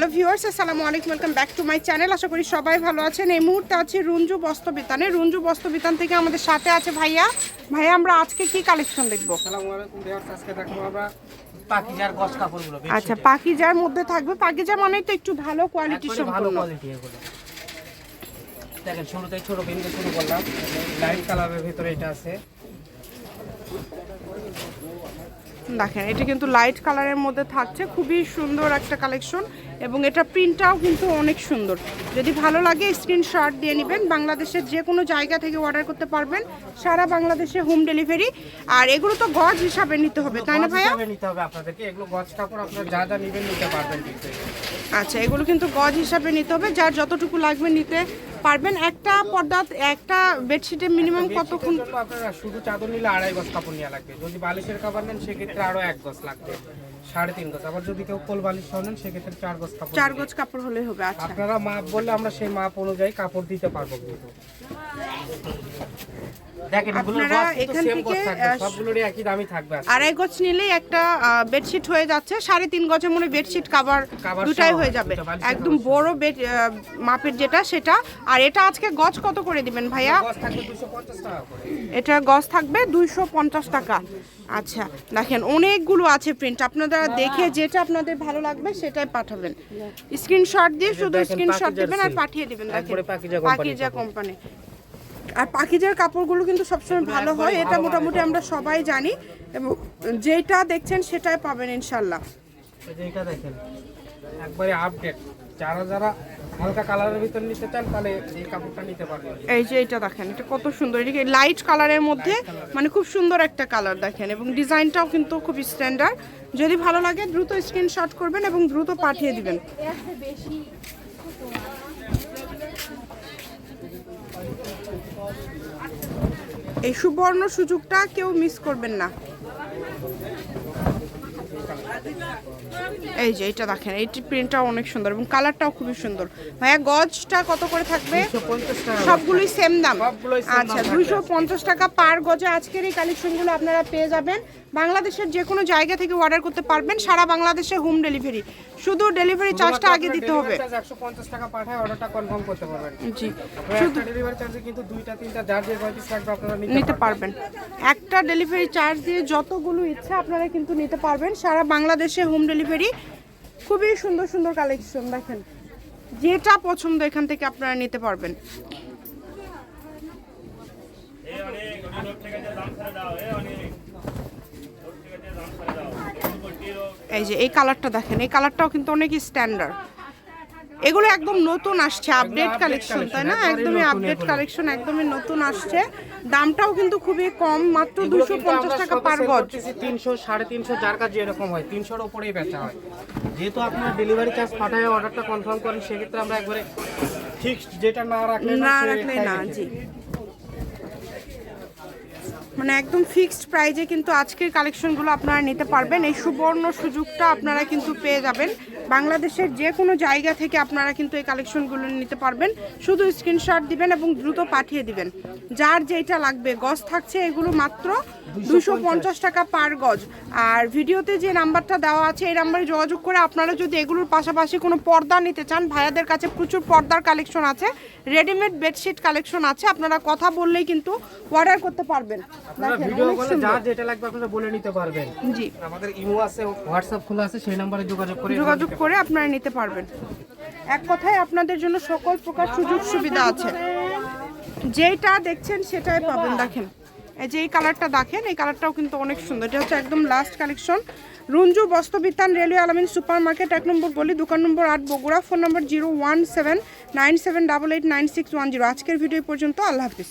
Hello viewers আসসালামু আলাইকুম welcome back to my channel. আশা করি সবাই ভালো আছেন। এই মুহূর্তে আছে রুঞ্জু বস্ত্রবিতানে। রুঞ্জু বস্ত্রবিতান থেকে আমাদের সাথে আছে ভাইয়া। ভাইয়া আমরা আজকে কি কালেকশন দেখব? আসসালামু আলাইকুম ভিউয়ার্স আজকে দেখো আমরা পাকিজার গস কাপড়গুলো আচ্ছা পাকিজার মধ্যে থাকবে। পাকিজা মানে তো একটু ভালো কোয়ালিটি সম্পূর্ণ দেখেন শুরুতে ছোট পিন দিয়ে শুরু করলাম। লাইট কালারের ভিতরে এটা আছে। দেখেন এটা কিন্তু লাইট কালারের মধ্যে থাকছে খুবই সুন্দর একটা কালেকশন এবং এটা প্রিন্টটাও কিন্তু অনেক সুন্দর। যদি ভালো লাগে স্ক্রিনশট দিয়ে নেবেন। বাংলাদেশের যে কোনো জায়গা থেকে অর্ডার করতে পারবেন সারা বাংলাদেশে হোম ডেলিভারি আর এগুলো তো গজ হিসাবে নিতে হবে তাই না ভাইয়া? নিতে হবে আপনাদেরকে। এগুলো গজ কাপড় আপনারা যা যা নেবেন নিতে পারবেন আচ্ছা এগুলো কিন্তু গজ হিসাবে নিতে হবে যার যতটুকু লাগবে নিতে পারবেন একটা পর্দা একটা বেডশিটে মিনিমাম কতক্ষণ? আপনারা শুধু চাদর নিলে আড়াই গজ কাপড় নেওয়া লাগবে। যদি বালিশের কাপড় নেন সেক্ষেত্রে আরও এক গজ লাগবে সাড়ে তিন গজ। আবার যদি কেউ কোল বালিশ নেন সেক্ষেত্রে চার গজ কাপড় চার। গজ কাপড় হলে হবে আচ্ছা। আপনারা মাপ বললে আমরা সেই মাপ অনুযায়ী কাপড় দিতে পারব কিন্তু। আপনারা এখান থেকে। আড়াই গজ নিলেই একটা বেডশিট হয়ে যাচ্ছে সাড়ে তিন গজের মনে বেডশিট কাভার Cover দুটাই হয়ে যাবে। একদম বড় বেড মাপের যেটা সেটা। আর এটা আজকে গজ কত করে দিবেন ভাইয়া? গজ থাকবে 250 টাকা করে। এটা গজ থাকবে দুইশো পঞ্চাশ টাকা। আচ্ছা দেখেন অনেকগুলো আছে প্রিন্ট আপনারা দেখে যেটা আপনাদের ভালো লাগবে সেটাই পাঠাবেন। স্ক্রিনশট দিয়ে শুধু স্ক্রিনশট দিবেন আর পাঠিয়ে দিবেন দেখেন। পাকিজা। কোম্পানি আর পাকিজার কাপড়গুলো কিন্তু সবসময় ভালো হয় এটা মোটামুটি আমরা সবাই জানি এবং যেটা দেখছেন সেটাই পাবেন ইনশাল্লাহ। এই যে এটা দেখেন একবারে আপডেট যারা যারা হালকা কালারের ভিতর নিতে চান তাহলে এই কাপড়টা নিতে পারবেন। এই যে এটা দেখেন এটা কত সুন্দর এটা লাইট কালারের মধ্যে? মানে খুব সুন্দর একটা কালার দেখেন এবং ডিজাইনটাও কিন্তু খুব স্ট্যান্ডার্ড যদি ভালো লাগে দ্রুত স্ক্রিনশট করবেন এবং দ্রুত পাঠিয়ে দিবেন। এই সুবর্ণ সুযোগটা কেউ মিস করবেন না। এই যে এটা দেখেন এই প্রিন্টটাও অনেক সুন্দর এবং কালারটাও খুবই সুন্দর। ভাইয়া গজটা কত করে থাকবে? 250 টাকা। সবগুলোই সেম দাম। আচ্ছা দুইশো পঞ্চাশ টাকা পার গজে আজকের এই কালেকশনগুলো আপনারা পেয়ে যাবেন। বাংলাদেশের যে কোনো জায়গা থেকে অর্ডার করতে পারবেন সারা বাংলাদেশে হোম ডেলিভারি শুধু ডেলিভারি চার্জটা আগে দিতে হবে। Delivery charge 150 টাকা পাঠায় অর্ডারটা কনফার্ম করতে পারবেন। জি। একটা ডেলিভারি চার্জে কিন্তু দুইটা তিনটা যার যে আপনারা নিতে পারবেন। একটা ডেলিভারি চার্জ দিয়ে যতগুলো ইচ্ছা আপনারা কিন্তু নিতে পারবেন সারা বাংলাদেশে হোম ডেলিভারি খুবই সুন্দর সুন্দর কালেকশন দেখেন। যেটা পছন্দ এখান থেকে আপনারা নিতে পারবেন। এই যে, এই কালারটা দেখেন, এই কালারটাও কিন্তু অনেক স্ট্যান্ডার্ড এগুলো একদম নতুন আসছে আপডেট কালেকশন তাই না? একদমই আপডেট কালেকশন একদমই নতুন আসছে। দামটাও কিন্তু খুবই কম মাত্র দুশো পঞ্চাশ টাকা পার বছর তিনশো করতেছি 300 সাড়ে তিনশো যার কাজ এরকম হয়। তিনশোর ওপরেই বেচা হয়। যেহেতু আপনার ডেলিভারি চার্জ পাঠায় অর্ডারটা কনফার্ম করেন সেক্ষেত্রে আমরা একবারে ফিক্সড যেটা না রাখলে না রাখলে না জি। মানে একদম ফিক্সড প্রাইজে কিন্তু আজকের কালেকশনগুলো আপনারা নিতে পারবেন। এই সুবর্ণ সুযোগটা আপনারা কিন্তু পেয়ে যাবেন। বাংলাদেশের যে কোনো জায়গা থেকে আপনারা কিন্তু এই কালেকশনগুলো নিতে পারবেন। শুধু স্ক্রিনশট দিবেন এবং দ্রুত পাঠিয়ে দিবেন। যার যেটা লাগবে, গস থাকছে এগুলো মাত্র দুশো পঞ্চাশ টাকা পার গজ। আর ভিডিওতে যে নাম্বারটা দেওয়া আছে এই নাম্বারে যোগাযোগ করে আপনারা যদি এগুলোর পাশাপাশি কোনো পর্দা নিতে চান ভাইয়াদের কাছে প্রচুর পর্দার কালেকশন আছে রেডিমেড বেডশিট কালেকশন আছে আপনারা কথা বললেই কিন্তু অর্ডার করতে পারবেন। জি। আমাদের ইমো আছে হোয়াটসঅ্যাপ খোলা আছে সেই নাম্বারে যোগাযোগ করে যোগাযোগ করে আপনারা নিতে পারবেন। এক কথায় আপনাদের জন্য সকল প্রকার সুযোগ সুবিধা আছে। যেটা দেখছেন সেটাই পাবেন। দেখেন যে এই কালারটা দেখেন, এই কালারটাও কিন্তু অনেক সুন্দর। এটা হচ্ছে একদম last collection Ranju Bastrabitan railway Alamin super market এক নম্বর গলি, দোকান নম্বর আট, বগুড়া, ফোন নম্বর zero one seven nine seven double eight nine six one zero আজকের ভিডিও পর্যন্ত, আল্লাহ হাফিজ।